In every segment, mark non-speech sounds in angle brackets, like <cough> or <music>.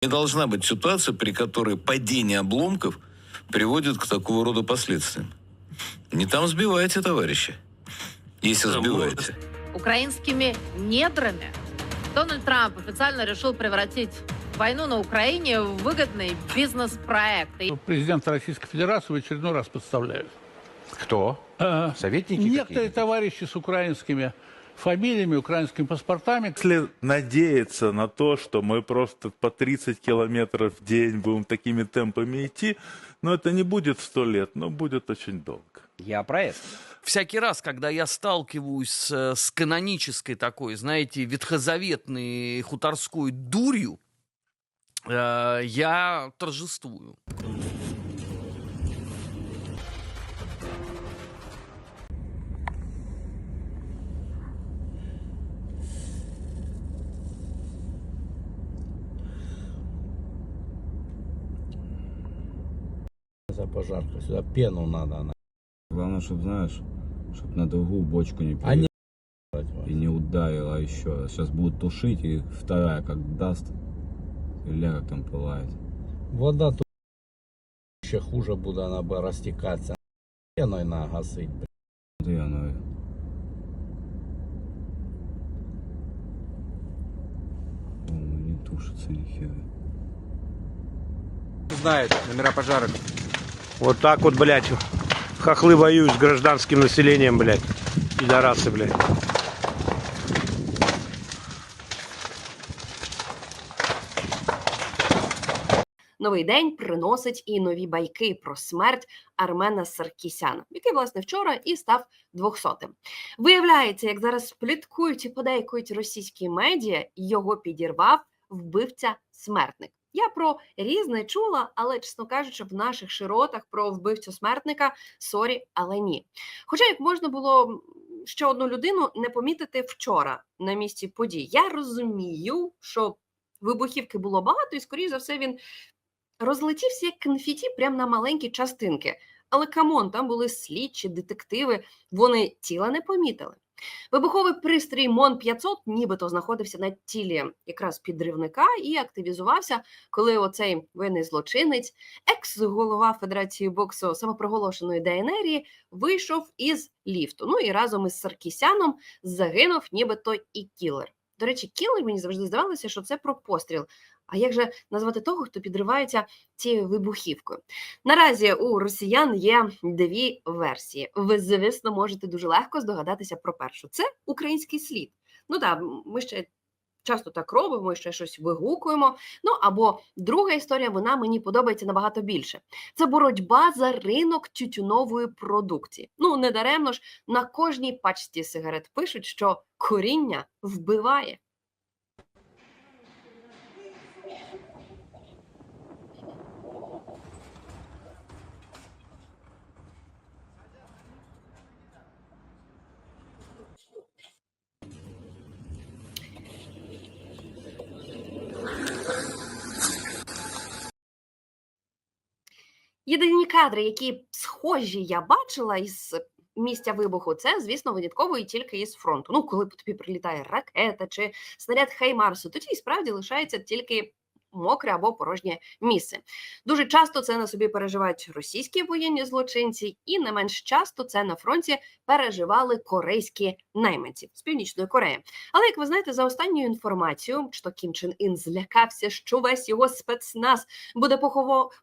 Не должна быть ситуация, при которой падение обломков приводит к такого рода последствиям. Не там сбивайте, товарищи. Если сбиваете. украинскими недрами. Дональд Трамп официально решил превратить войну на Украине в выгодный бизнес-проект. И Президента Российской Федерации в очередной раз подставляют. Кто? Э, Советники Некоторые товарищи с украинскими фамилиями, украинскими паспортами. Если надеяться на то, что мы просто по 30 километров в день будем такими темпами идти, но это не будет сто лет, но будет очень долго. Я про это. Всякий раз, когда я сталкиваюсь с, с канонической такой, знаете, ветхозаветной хуторской дурью, э, я торжествую. За пожарку. Сюда пену надо. Она. Главное, чтобы, знаешь, чтобы на другую бочку не А не пере- и не ударила еще. Сейчас будут тушить, и вторая как даст. Или как там пылает. Вода тут ще хуже буде, вона буде розтікатися. Пеною нагасить. Смотри, оно... О, не тушится ни хера. Знают номера пожарок. Вот так вот, блядь, хохлы воюют с гражданским населением, блядь. Пидорасы, блядь. Новий день приносить і нові байки про смерть Армена Саркісяна, який власне вчора і став 200-тим. Виявляється, як зараз пліткують і подейкують російські медіа, його підірвав вбивця смертник. Я про різне чула, але чесно кажучи, в наших широтах про вбивцю смертника сорі, але ні. Хоча як можна було ще одну людину не помітити вчора на місці подій. Я розумію, що вибухівки було багато, і скоріш за все він розлетівся як конфеті прямо на маленькі частинки. Але камон, там були слідчі, детективи, вони тіла не помітили. Вибуховий пристрій МОН 500 нібито знаходився на тілі якраз підривника і активізувався, коли оцей воєнний злочинець, екс-голова Федерації боксу самопроголошеної ДНРії, вийшов із ліфту. Ну і разом із Саркісяном загинув нібито і кілер. До речі, кілер мені завжди здавалося, що це про постріл. А як же назвати того, хто підривається цією вибухівкою? Наразі у росіян є дві версії. Ви, звісно, можете дуже легко здогадатися про першу. Це український слід. Ну так, ми ще часто так робимо, ще щось вигукуємо. Ну або друга історія, вона мені подобається набагато більше. Це боротьба за ринок тютюнової продукції. Ну не даремно ж на кожній пачці сигарет пишуть, що коріння вбиває. Єдині кадри, які схожі я бачила із місця вибуху, це, звісно, винятково і тільки із фронту. Ну, коли по тобі прилітає ракета чи снаряд Хаймарсу, тоді і справді лишається тільки мокре або порожнє місце. Дуже часто це на собі переживають російські воєнні злочинці, і не менш часто це на фронті переживали корейські найманці з північної Кореї. Але як ви знаєте, за останньою інформацією, що Кім Чен Ін злякався, що весь його спецназ буде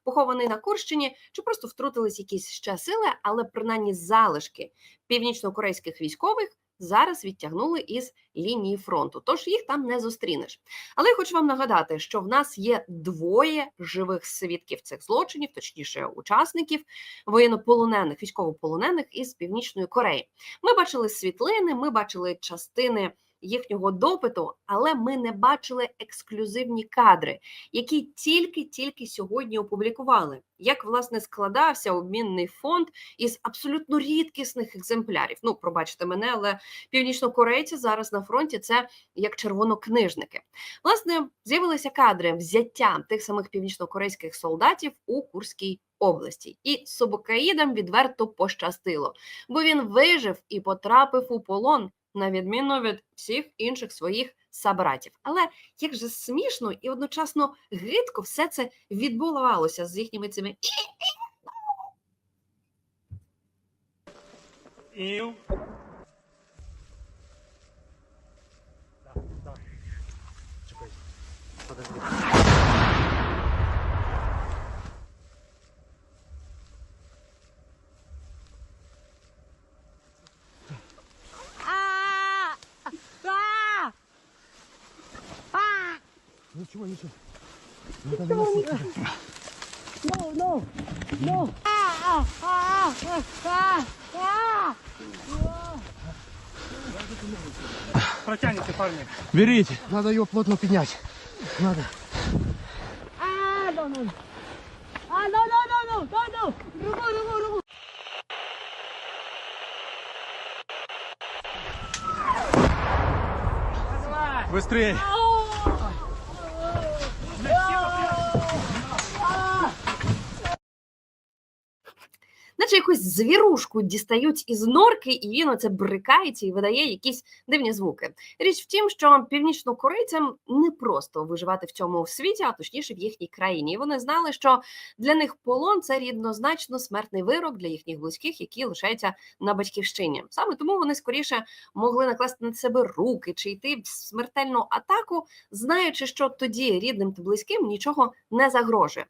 похований на Курщині, чи просто втрутились якісь ще сили, але принаймні залишки північно-корейських військових зараз відтягнули із лінії фронту. Тож їх там не зустрінеш. Але я хочу вам нагадати, що в нас є двоє живих свідків цих злочинів, точніше, учасників воєннополонених, військовополонених із північної Кореї. Ми бачили світлини, ми бачили частини їхнього допиту, але ми не бачили ексклюзивні кадри, які тільки-тільки сьогодні опублікували. Як власне складався обмінний фонд із абсолютно рідкісних екземплярів. Ну, пробачте мене, але північнокорейці зараз на фронті це як червонокнижники. Власне, з'явилися кадри взяття тих самих північнокорейських солдатів у Курській області, і Собокаїдам відверто пощастило, бо він вижив і потрапив у полон на відміну від всіх інших своїх Сабратів. Але як же смішно і одночасно гидко все це відбувалося з їхніми цими Чего, Миша? Чего, Миша? No, no, no. А, а, а, а, а. Протяните, парни. Берите. Надо его плотно поднять. Надо. А, да, да, А, ну, да, да, да, no, no, no. Руку, руку, руку. Быстрее. А, звірушку дістають із норки, і він оце брикається і видає якісь дивні звуки. Річ в тім, що північнокорейцям не просто виживати в цьому світі, а точніше в їхній країні. І вони знали, що для них полон це рівнозначно смертний вирок для їхніх близьких, які лишаються на батьківщині. Саме тому вони скоріше могли накласти на себе руки чи йти в смертельну атаку, знаючи, що тоді рідним та близьким нічого не загрожує.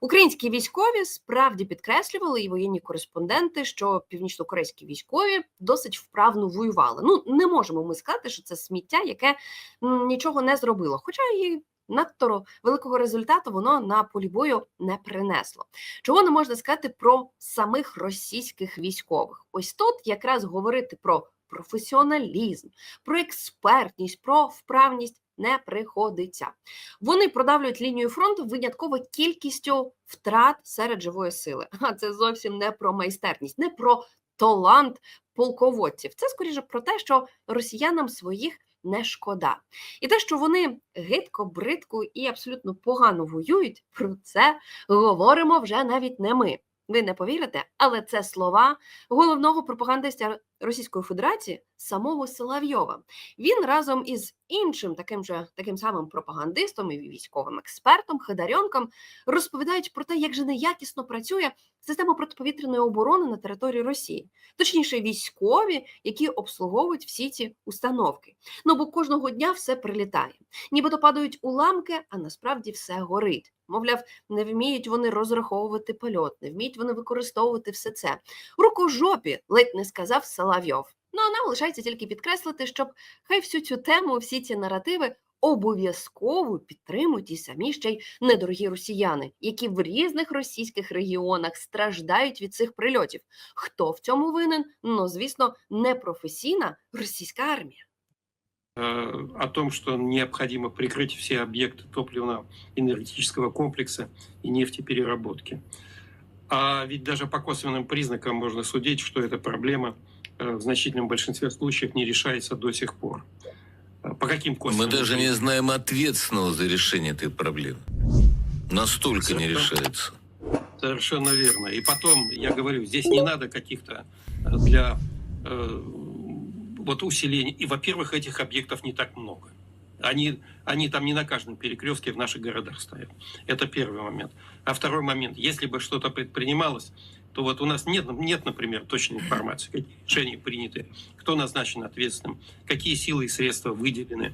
Українські військові справді підкреслювали і воєнні кореспонденти, що північнокорейські військові досить вправно воювали. Ну не можемо ми сказати, що це сміття, яке нічого не зробило. Хоча і надто великого результату воно на полі бою не принесло. Чого не можна сказати про самих російських військових? Ось тут якраз говорити про професіоналізм, про експертність, про вправність не приходиться. Вони продавлюють лінію фронту винятково кількістю втрат серед живої сили. <laughs> А це зовсім не про майстерність, не про талант полководців. Це скоріше про те, що росіянам своїх не шкода. І те, що вони гидко, бридко і абсолютно погано воюють, про це говоримо вже навіть не ми. Ви не повірите, але це слова головного пропагандиста Російської Федерації самого Соловйова. Він разом із іншим таким же таким самим пропагандистом і військовим експертом Хидарьонком розповідають про те, як же неякісно працює система протиповітряної оборони на території Росії, точніше, військові, які обслуговують всі ці установки. Ну бо кожного дня все прилітає, нібито падають уламки, а насправді все горить. Мовляв, не вміють вони розраховувати польот, не вміють вони використовувати все це. Рукожопі, ледь не сказав Соловйов. Ну а нам лишається тільки підкреслити, щоб хай всю цю тему, всі ці наративи обов'язково підтримують і самі ще й недорогі росіяни, які в різних російських регіонах страждають від цих прильотів. Хто в цьому винен? Ну звісно, непрофесійна російська армія. э, о том, что необходимо прикрыть все объекты топливно-энергетического комплекса и нефтепереработки. А ведь даже по косвенным признакам можно судить, что эта проблема э, в значительном большинстве случаев не решается до сих пор. Э, По каким Мы косвенным даже не знаем ответственного за решение этой проблемы. Настолько не решается. Совершенно верно. И потом, я говорю, здесь не надо каких-то э, для э, вот усиления. И, во-первых, этих объектов не так много. Они, они там не на каждом перекрестке в наших городах стоят. Это первый момент. А второй момент, если бы что-то предпринималось, то вот у нас нет, нет, например, точной информации, какие решения приняты, кто назначен ответственным, какие силы и средства выделены.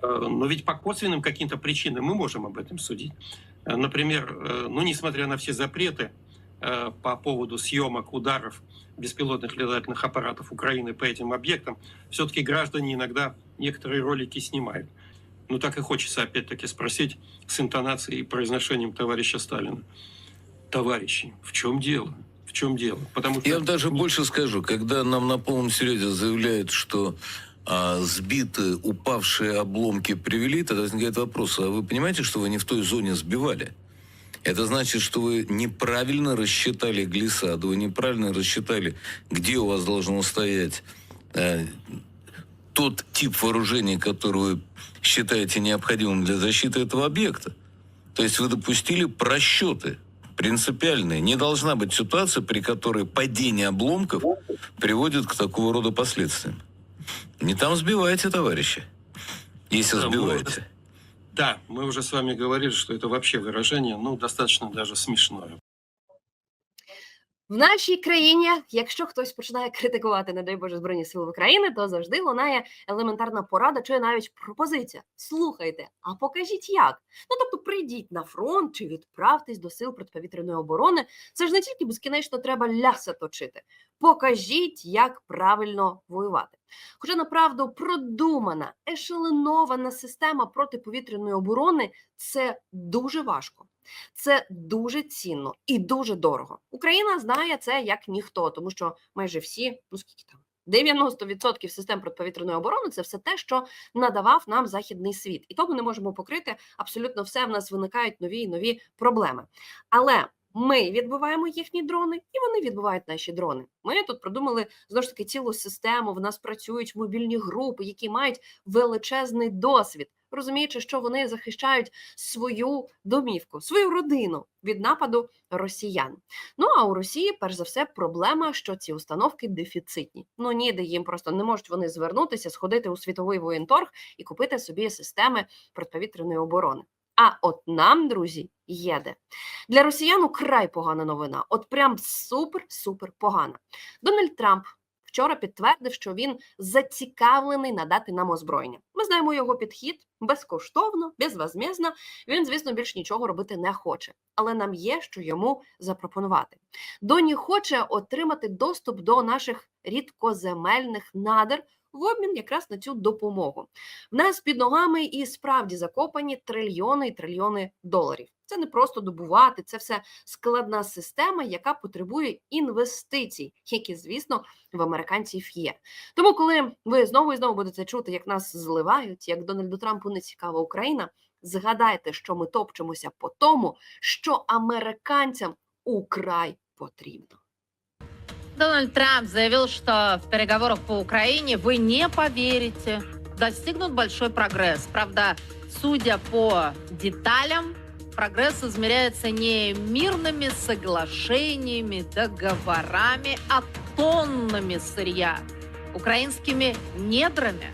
Э, Но ведь по косвенным каким-то причинам мы можем об этом судить. Э, Например, э, ну, несмотря на все запреты по поводу съемок ударов беспилотных летательных аппаратов Украины по этим объектам, все-таки граждане иногда некоторые ролики снимают. Ну, так и хочется опять-таки спросить с интонацией и произношением товарища Сталина. Товарищи, в чем дело? В чем дело? Потому что... Я вам даже больше скажу, когда нам на полном серьезе заявляют, что а, сбитые, упавшие обломки привели, тогда возникает вопрос, а вы понимаете, что вы не в той зоне сбивали? Это значит, что вы неправильно рассчитали глиссаду, вы неправильно рассчитали, где у вас должно стоять э, тот тип вооружения, который вы считаете необходимым для защиты этого объекта. То есть вы допустили просчеты принципиальные. Не должна быть ситуация, при которой падение обломков приводит к такого рода последствиям. Не там сбивайте, товарищи. Если Да, мы сбиваете. Да, мы уже с вами говорили, что это вообще выражение, ну, достаточно даже смешное. В нашій країні, якщо хтось починає критикувати, не дай Боже, Збройні Сили України, то завжди лунає елементарна порада чи навіть пропозиція. Слухайте, а покажіть як. Ну тобто, прийдіть на фронт чи відправтесь до сил протиповітряної оборони. Це ж не тільки безкінечно треба ляса точити. Покажіть, як правильно воювати. Хоча направду продумана, ешеленована система протиповітряної оборони це дуже важко. Це дуже цінно і дуже дорого. Україна знає це як ніхто, тому що майже всі, ну скільки там. 90% систем протиповітряної оборони це все те, що надавав нам західний світ, і то ми не можемо покрити абсолютно все. В нас виникають нові і нові проблеми. Але ми відбиваємо їхні дрони, і вони відбивають наші дрони. Ми тут продумали знову ж таки цілу систему. В нас працюють мобільні групи, які мають величезний досвід, розуміючи, що вони захищають свою домівку, свою родину від нападу росіян. Ну а у Росії, перш за все, проблема, що ці установки дефіцитні. Ну ніде їм просто не можуть вони звернутися, сходити у світовий воєнторг і купити собі системи протиповітряної оборони. А от нам, друзі, їде. Для росіян украй погана новина. От прям супер-супер погана. Дональд Трамп вчора підтвердив, що він зацікавлений надати нам озброєння. Ми знаємо його підхід безкоштовно, безвозмізно. Він, звісно, більш нічого робити не хоче, але нам є що йому запропонувати. Доні хоче отримати доступ до наших рідкоземельних надр в обмін якраз на цю допомогу. В нас під ногами і справді закопані трильйони і трильйони доларів. Це не просто добувати, це все складна система, яка потребує інвестицій, які, звісно, в американців є. Тому, коли ви знову і знову будете чути, як нас зливають, як Дональду Трампу не цікава Україна, згадайте, що ми топчемося по тому, що американцям украй потрібно. Дональд Трамп заявил, что в переговорах по Украине вы не поверите, достигнут большой прогресс. Правда, судя по деталям, прогресс измеряется не мирными соглашениями, договорами, а тоннами сырья, украинскими недрами.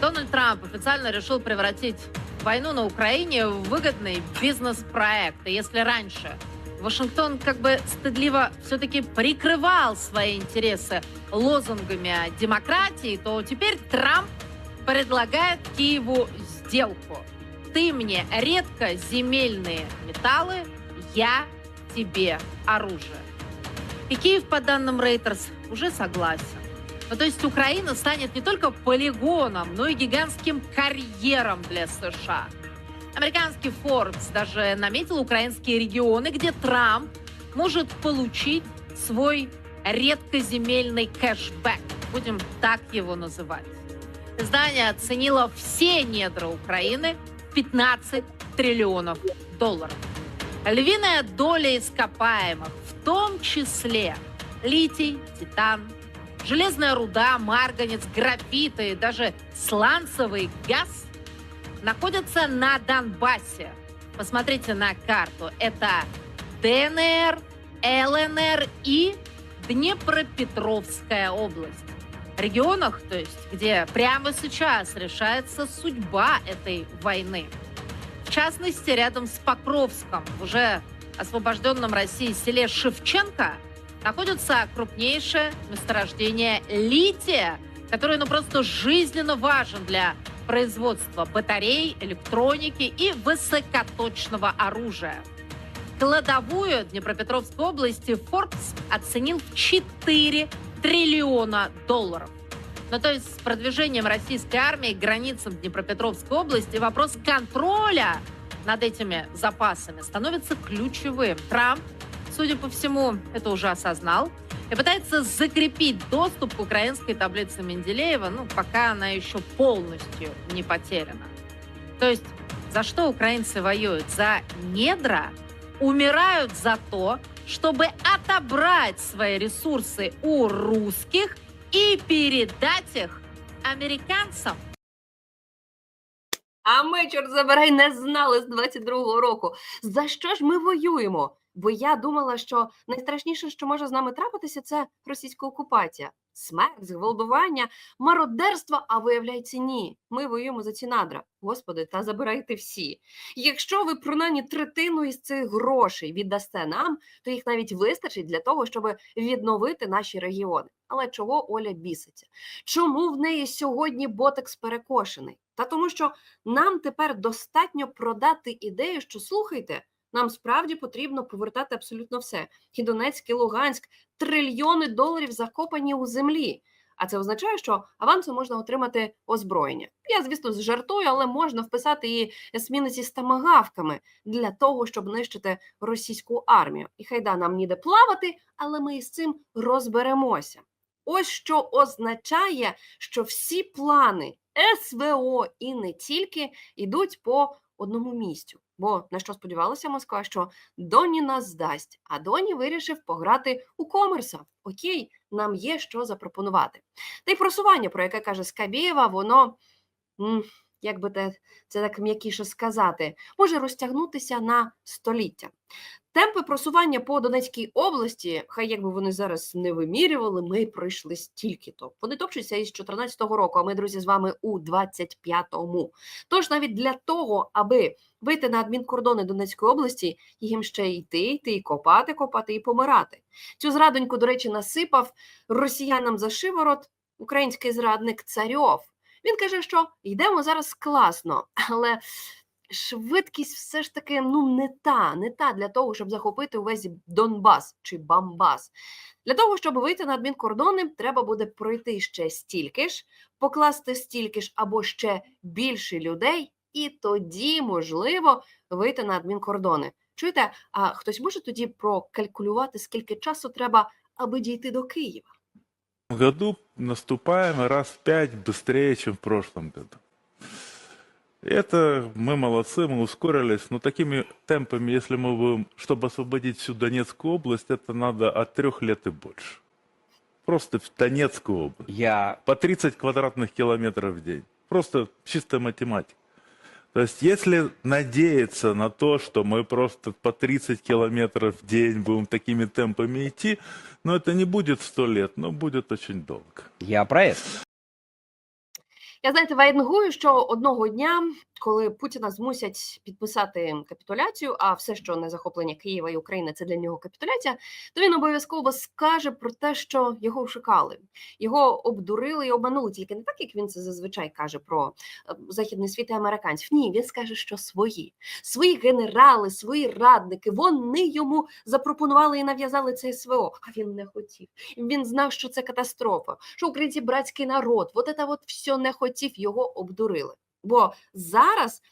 Дональд Трамп официально решил превратить войну на Украине в выгодный бизнес-проект. И если раньше Вашингтон как бы стыдливо все-таки прикрывал свои интересы лозунгами демократии, то теперь Трамп предлагает Киеву сделку. Ты мне редкоземельные металлы, я тебе оружие. И Киев, по данным Reuters, уже согласен. Ну, то есть Украина станет не только полигоном, но и гигантским карьером для США. Американский Forbes даже наметил украинские регионы, где Трамп может получить свой редкоземельный кэшбэк. Будем так его называть. Издание оценило все недра Украины в 15 триллионов долларов. Львиная доля ископаемых, в том числе литий, титан, железная руда, марганец, графит и даже сланцевый газ – находятся на Донбассе. Посмотрите на карту. Это ДНР, ЛНР и Днепропетровская область. Регионах, то есть, где прямо сейчас решается судьба этой войны. В частности, рядом с Покровском, уже освобожденном России селе Шевченко, находится крупнейшее месторождение лития, которое ну, просто жизненно важен для производства батарей, электроники и высокоточного оружия. Кладовую Днепропетровской области Forbes оценил в 4 триллиона долларов. Ну, то есть с продвижением российской армии к границам Днепропетровской области вопрос контроля над этими запасами становится ключевым. Трамп, судя по всему, это уже осознал и пытается закрепить доступ к украинской таблице Менделеева, ну, пока она еще полностью не потеряна. То есть за что украинцы воюют? За недра? Умирают за то, чтобы отобрать свои ресурсы у русских и передать их американцам. А ми, чорт забирай, не знали з 22-го року. За що ж ми воюємо? Бо я думала, що найстрашніше, що може з нами трапитися, це російська окупація, смерть, зґвалтування, мародерство. А виявляється, ні. Ми воюємо за ці надра. Господи, та забирайте всі. Якщо ви принаймні третину із цих грошей віддасте нам, то їх навіть вистачить для того, щоб відновити наші регіони. Але чого Оля біситься? Чому в неї сьогодні ботекс перекошений? Та тому, що нам тепер достатньо продати ідею, що слухайте, нам справді потрібно повертати абсолютно все. І Донецьк, і Луганськ, трильйони доларів закопані у землі. А це означає, що авансом можна отримати озброєння. Я, звісно, жартую, але можна вписати і есмінниці з тамагавками для того, щоб нищити російську армію. І хайда нам ніде плавати, але ми із цим розберемося. Ось що означає, що всі плани СВО і не тільки йдуть по одному місцю. Бо на що сподівалася Москва, що Доні нас здасть, а Доні вирішив пограти у комерса. Окей, нам є що запропонувати. Та й просування, про яке каже Скабєєва, воно, як би те, це так м'якіше сказати, може розтягнутися на століття. Темпи просування по Донецькій області, хай якби вони зараз не вимірювали, ми пройшли стільки-то. Вони топчуться із 14-го року, а ми, друзі, з вами у 25-му. Тож навіть для того, аби вийти на адмінкордони Донецької області, їм ще йти, йти, і копати, копати і помирати. Цю зрадоньку, до речі, насипав росіянам за шиворот український зрадник Царьов. Він каже, що йдемо зараз класно, але швидкість все ж таки ну не та, не та для того, щоб захопити увесь Донбас чи Бамбас. Для того, щоб вийти на адмінкордони, треба буде пройти ще стільки ж, покласти стільки ж або ще більше людей, і тоді можливо вийти на адмінкордони. Чуєте, а хтось може тоді прокалькулювати, скільки часу треба, аби дійти до Києва? В году наступаем раз в пять быстрее, чем в прошлом году. Это мы молодцы, мы ускорились, но такими темпами, если мы будем, чтобы освободить всю Донецкую область, это надо от трех лет и больше. Просто в Донецкую область. Я По 30 квадратных километров в день. Просто чистая математика. То есть, если надеяться на то, что мы просто по 30 километров в день будем такими темпами идти, ну, это не будет 100 лет, но будет очень долго. я про это. Я знаєте, вайнгую, що одного дня, коли Путіна змусять підписати капітуляцію, а все, що не захоплення Києва і України, це для нього капітуляція, то він обов'язково скаже про те, що його шукали, його обдурили і обманули. Тільки не так, як він це зазвичай каже про е, західний світ і американців. Ні, він скаже, що свої, свої генерали, свої радники, вони йому запропонували і нав'язали це СВО. А він не хотів. Він знав, що це катастрофа, що українці братський народ. Вот це от все не хотів, його обдурили. Бо зараз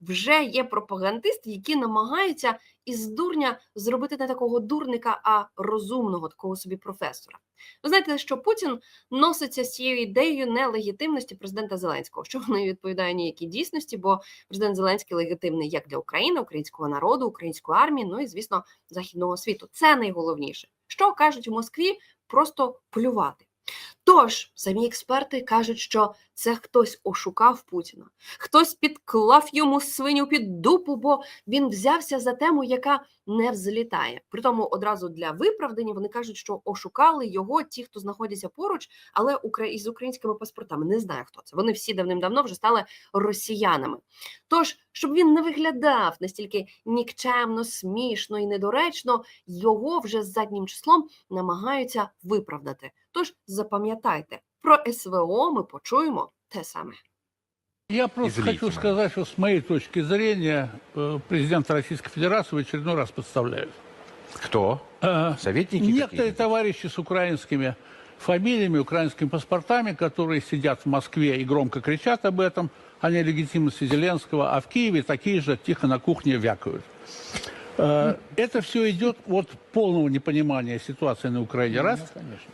вже є пропагандисти, які намагаються із дурня зробити не такого дурника, а розумного, такого собі професора. Ви знаєте, що Путін носиться з цією ідеєю нелегітимності президента Зеленського, що вона відповідає ніякій дійсності, бо президент Зеленський легітимний як для України, українського народу, української армії, ну і звісно, західного світу. Це найголовніше. Що кажуть у Москві? Просто плювати. Тож самі експерти кажуть, що це хтось ошукав Путіна, хтось підклав йому свиню під дупу, бо він взявся за тему, яка не взлітає. Притому одразу для виправдання вони кажуть, що ошукали його ті, хто знаходяться поруч, але із українськими паспортами. Не знаю хто це. Вони всі давним-давно вже стали росіянами. Тож, щоб він не виглядав настільки нікчемно, смішно і недоречно, його вже заднім числом намагаються виправдати. Тож запам'ятайте, про СВО ми почуємо те саме. Я просто Извините, хочу Марк. сказать, что с моей точки зрения э, президента Российской Федерации в очередной раз подставляют. Кто? Э, Советники Некоторые какие-нибудь? товарищи с украинскими фамилиями, украинскими паспортами, которые сидят в Москве и громко кричат об этом, о нелегитимности Зеленского, а в Киеве такие же тихо на кухне вякают. Э, Это все идет от полного непонимания ситуации на Украине, раз,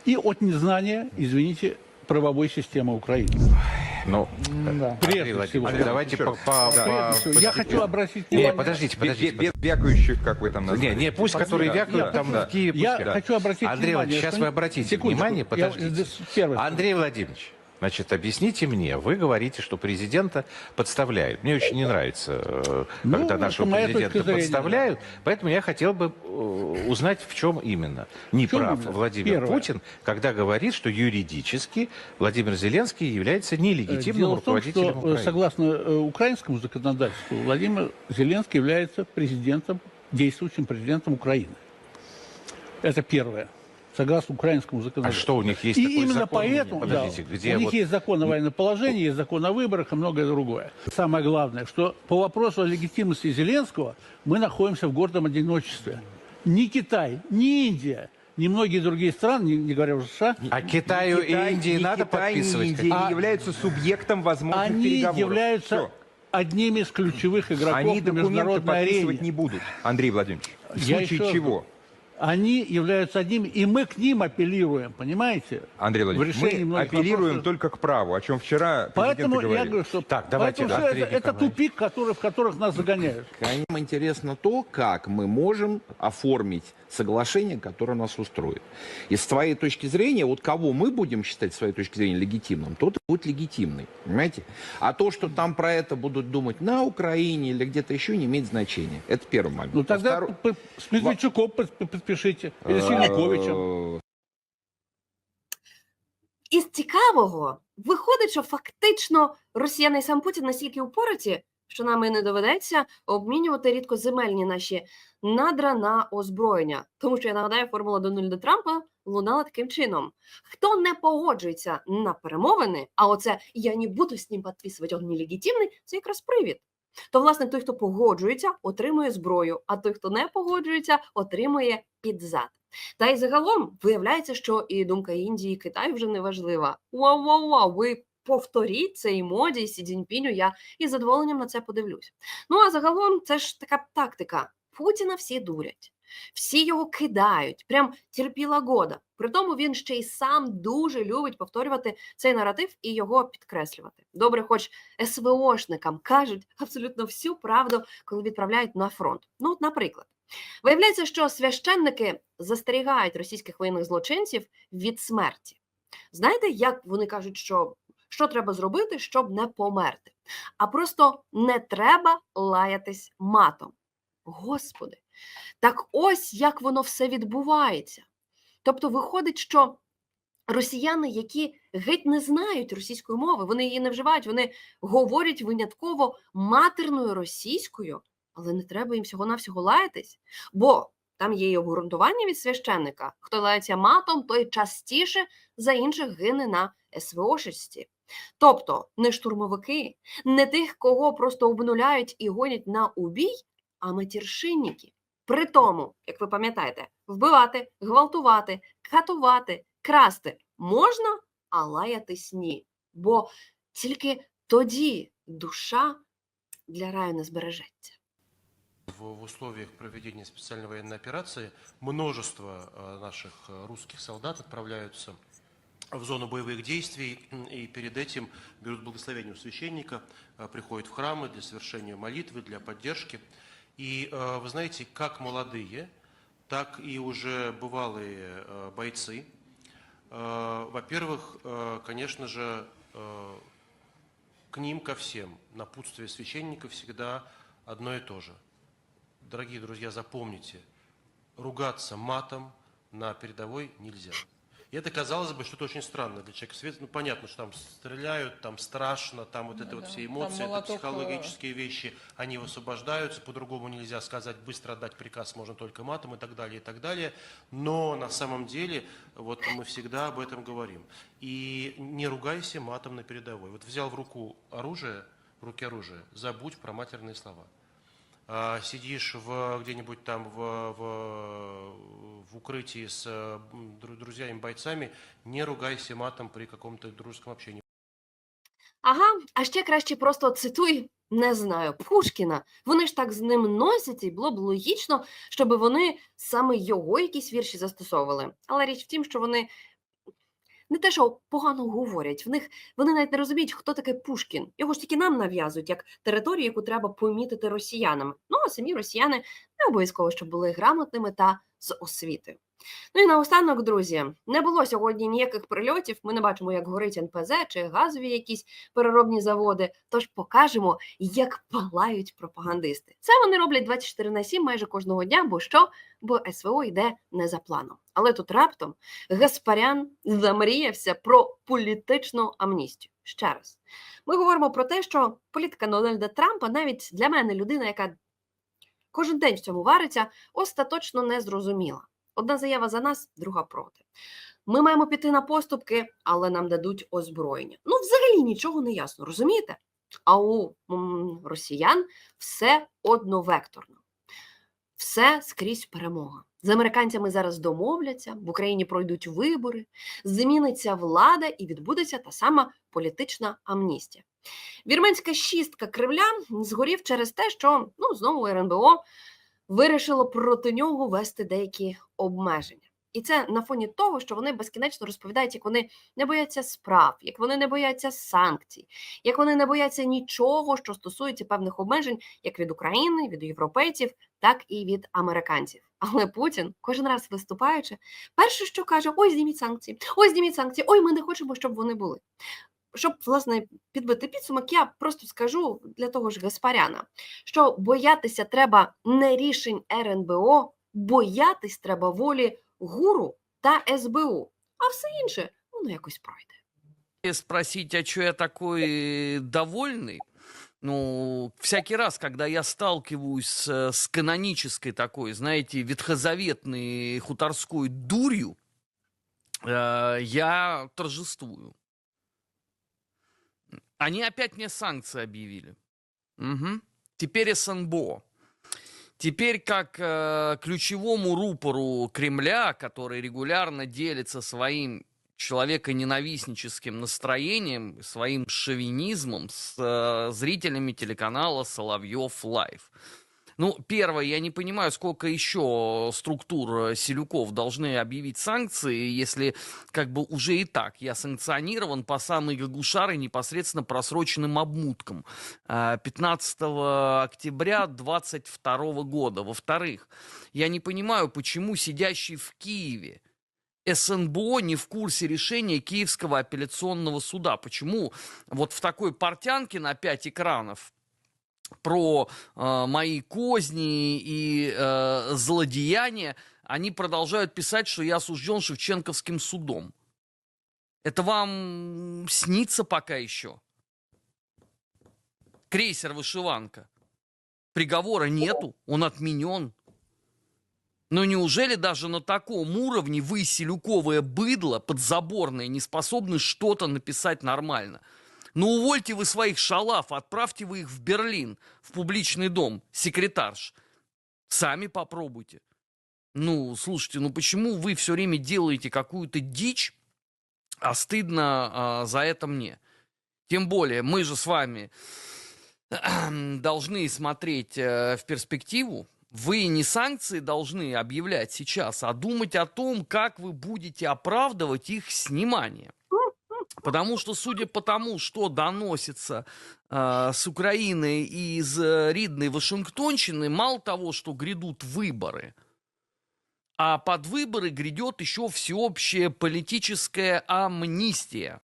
и от незнания, извините, правовой системы Украины. Ну, Прежде Андрей всего. Владимирович, давайте по... по- Прежде всего, по- я хочу обратить Не, внимание. подождите, подождите. Вякающих, как вы там Не, не, пусть, которые вякают там в Киеве, Я пусть. хочу обратить Андрей внимание. Владимирович, сейчас вы обратите Секундочку, внимание, я- подождите. первое. Андрей Владимирович, Значит, объясните мне, вы говорите, что президента подставляют. Мне очень не нравится, э, Ну, когда нашего президента подставляют, поэтому я хотел бы э, узнать, в чем именно. Не В чем прав именно? Владимир Первое. Путин, когда говорит, что юридически Владимир Зеленский является нелегитимным Дело в том, руководителем что э, Украины. согласно украинскому законодательству Владимир Зеленский является президентом, действующим президентом Украины. Это первое. Согласно украинскому А законодательству. что у них есть И такой именно закон? поэтому, да, Подождите, где у них вот- есть закон о военном положении, есть закон о выборах и многое другое. Самое главное, что по вопросу о легитимности Зеленского мы находимся в гордом одиночестве. Ни Китай, ни Индия, ни многие другие страны, не, не говоря уже о США, А Китаю и Индии надо подписывать? Индия А- не являются субъектом возможных они переговоров. являются Всё. одними из ключевых игроков Они на документы международной подписывать арене. не будут, Андрей Владимирович. В Я случае еще чего? Они являются одними, и мы к ним апеллируем, понимаете? Андрей Владимирович, решении мы многих апеллируем вопросов. только к праву, о чем вчера Поэтому президент и я говорил. говорю, что Так, давайте, поэтому да, всё Андрей это, это Николаевич. тупик, который, в которых нас загоняют. Им интересно то, как мы можем оформить соглашение, которое нас устроит. И с твоей точки зрения, вот кого мы будем считать с своей точки зрения легитимным, тот и будет легитимный, понимаете? А то, что там про это будут думать на Украине или где-то еще, не имеет значения. Это первый момент. Ну тогда Во-вторых, п- п- с Медведчуком под- п- подпишите, или с Януковичем. э, Із цікавого виходить, що фактично росіяни і сам Путін настільки упораті, що нам і не доведеться обмінювати рідкоземельні наші надра на озброєння. Тому що я нагадаю, формула Дональда Трампа лунала таким чином: хто не погоджується на перемовини, а оце я не буду з ним підписувати, він нелегітимний, це якраз привід. То, власне, той, хто погоджується, отримує зброю, а той, хто не погоджується, отримує підзад. Та й загалом виявляється, що і думка Індії, і Китаю вже не важлива. Вау, вау, вау, ви повторіть цей моді і Сі Цзіньпіню, я із задоволенням на це подивлюсь. Ну а загалом це ж така тактика. Путіна всі дурять, всі його кидають, прям терпіла года. При тому він ще й сам дуже любить повторювати цей наратив і його підкреслювати. Добре, хоч СВОшникам кажуть абсолютно всю правду, коли відправляють на фронт. Ну, от, наприклад. Виявляється, що священники застерігають російських воєнних злочинців від смерті. Знаєте, як вони кажуть, що, що треба зробити, щоб не померти? А просто не треба лаятись матом. Господи, так ось як воно все відбувається. Тобто, виходить, що росіяни, які геть не знають російської мови, вони її не вживають, вони говорять винятково матерною російською, але не треба їм всього-навсього лаятись, бо там є і обґрунтування від священника. Хто лається матом, той частіше за інших гине на СВОшечці. Тобто не штурмовики, не тих, кого просто обнуляють і гонять на убій, а матіршинники. При тому, як ви пам'ятаєте, вбивати, гвалтувати, катувати, красти можна, а лаятись ні. Бо тільки тоді душа для раю не збережеться. В, в условиях проведения специальной военной операции множество э, наших э, солдат отправляются в зону боевых действий и перед этим берут благословение у священника, э, приходят в храмы для совершения молитвы, для поддержки. И э, вы знаете, как молодые, так и уже бывалые э, бойцы, во-первых, конечно же, к ним, ко всем, напутствие священника всегда одно и то же. Дорогие друзья, запомните, ругаться матом на передовой нельзя. И это, казалось бы, что-то очень странное для человека. Свет, ну, понятно, что там стреляют, там страшно, там вот это вот все эмоции, это психологические вещи, они высвобождаются, по-другому нельзя сказать, быстро отдать приказ можно только матом и так далее, и так далее. Но на самом деле, вот мы всегда об этом говорим. И не ругайся матом на передовой. Вот взял в руку оружие, в руке оружие, забудь про матерные слова. Сидишь в, где-нибудь там в, в, в укрытии с э, м, дру- друзьями, бойцами, не ругайся матом при каком-то дружеском общении. Ага, а ще краще просто цитуй, не знаю, Пушкіна. Вони ж так з ним носяться, і було б логічно, щоб вони саме його якісь вірші застосовували. Але річ в тім, що вони не те, що погано говорять, в них вони навіть не розуміють, хто таке Пушкін. Його ж тільки нам нав'язують як територію, яку треба помітити росіянами. Ну а самі росіяни не обов'язково, щоб були грамотними та з освітою. Ну і наостанок, друзі, не було сьогодні ніяких прильотів. Ми не бачимо, як горить НПЗ чи газові якісь переробні заводи. Тож покажемо, як палають пропагандисти. Це вони роблять 24 на 7 майже кожного дня, бо що? Бо СВО йде не за планом. Але тут раптом Гаспарян замріявся про політичну амністію. Ще раз, ми говоримо про те, що політика Дональда Трампа навіть для мене людина, яка кожен день в цьому вариться, остаточно не зрозуміла. Одна заява за нас, друга проти. Ми маємо піти на поступки, але нам дадуть озброєння. Ну, взагалі нічого не ясно, розумієте? А у росіян все одновекторно, все скрізь перемога. З американцями зараз домовляться, в Україні пройдуть вибори, зміниться влада і відбудеться та сама політична амністія. Вірменська шістка Кремля згорів через те, що ну, знову РНБО вирішило проти нього вести деякі обмеження. І це на фоні того, що вони безкінечно розповідають, як вони не бояться справ, як вони не бояться санкцій, як вони не бояться нічого, що стосується певних обмежень, як від України, від європейців, так і від американців. Але Путін кожен раз виступаючи, перше, що каже: ой, зніміть санкції, ой, зніміть санкції, ой, ми не хочемо, щоб вони були. Щоб власне підбити підсумок, я просто скажу для того ж Гаспаряна, що боятися треба не рішень РНБО, боятись треба волі ГУРу та СБУ, а все інше воно якось пройде. И спросить, а что я такой довольный? Ну, всякий раз, когда я сталкиваюсь с, с канонической такой, знаете, ветхозаветной хуторской дурью, э, я торжествую. Они опять мне санкции объявили. Мгм. Теперь СНБО. Теперь как э, ключевому рупору Кремля, который регулярно делится своим человеконенавистническим настроением, своим шовинизмом с э, зрителями телеканала Соловьев Лайв. Ну, первое, я не понимаю, сколько еще структур э, Селюков должны объявить санкции, если как бы уже и так я санкционирован по самой Гагушары непосредственно просроченным обмуткам э, 15 октября 2022 года. Во-вторых, я не понимаю, почему сидящий в Киеве СНБО не в курсе решения Киевского апелляционного суда. Почему вот в такой портянке на пять экранов про э, мои козни и э, злодеяния, они продолжают писать, что я осужден Шевченковским судом. Это вам снится пока еще? Крейсер «Вышиванка». Приговора нету, он отменен. Но неужели даже на таком уровне вы, селюковое быдло, подзаборное, не способны что-то написать нормально? Ну увольте вы своих шалав, отправьте вы их в Берлин, в публичный дом, секретарш. Сами попробуйте. Ну, слушайте, ну почему вы все время делаете какую-то дичь, а стыдно а, за это мне? Тем более, мы же с вами <clears throat> должны смотреть э, в перспективу. Вы не санкции должны объявлять сейчас, а думать о том, как вы будете оправдывать их снимание. Потому что, судя по тому, что доносится э, с Украины и из э, Ридной Вашингтонщины, мало того, что грядут выборы, а под выборы грядет еще всеобщая политическая амнистия.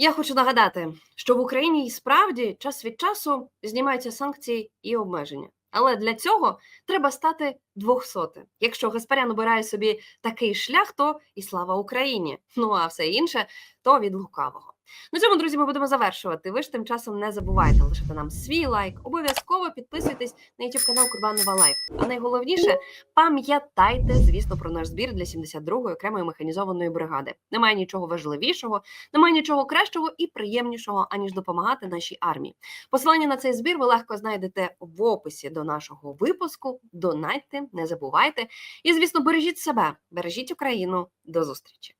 Я хочу нагадати, що в Україні і справді час від часу знімаються санкції і обмеження. Але для цього треба стати 200. Якщо Гаспарян обирає собі такий шлях, то і слава Україні. Ну а все інше то від лукавого. На цьому, друзі, ми будемо завершувати. Ви ж тим часом не забувайте лишити нам свій лайк. Обов'язково підписуйтесь на YouTube канал Курбанова Лайф. А найголовніше, пам'ятайте, звісно, про наш збір для 72-ї окремої механізованої бригади. Немає нічого важливішого, немає нічого кращого і приємнішого, аніж допомагати нашій армії. Посилання на цей збір ви легко знайдете в описі до нашого випуску. Донайте, не забувайте. І, звісно, бережіть себе, бережіть Україну. До зустрічі.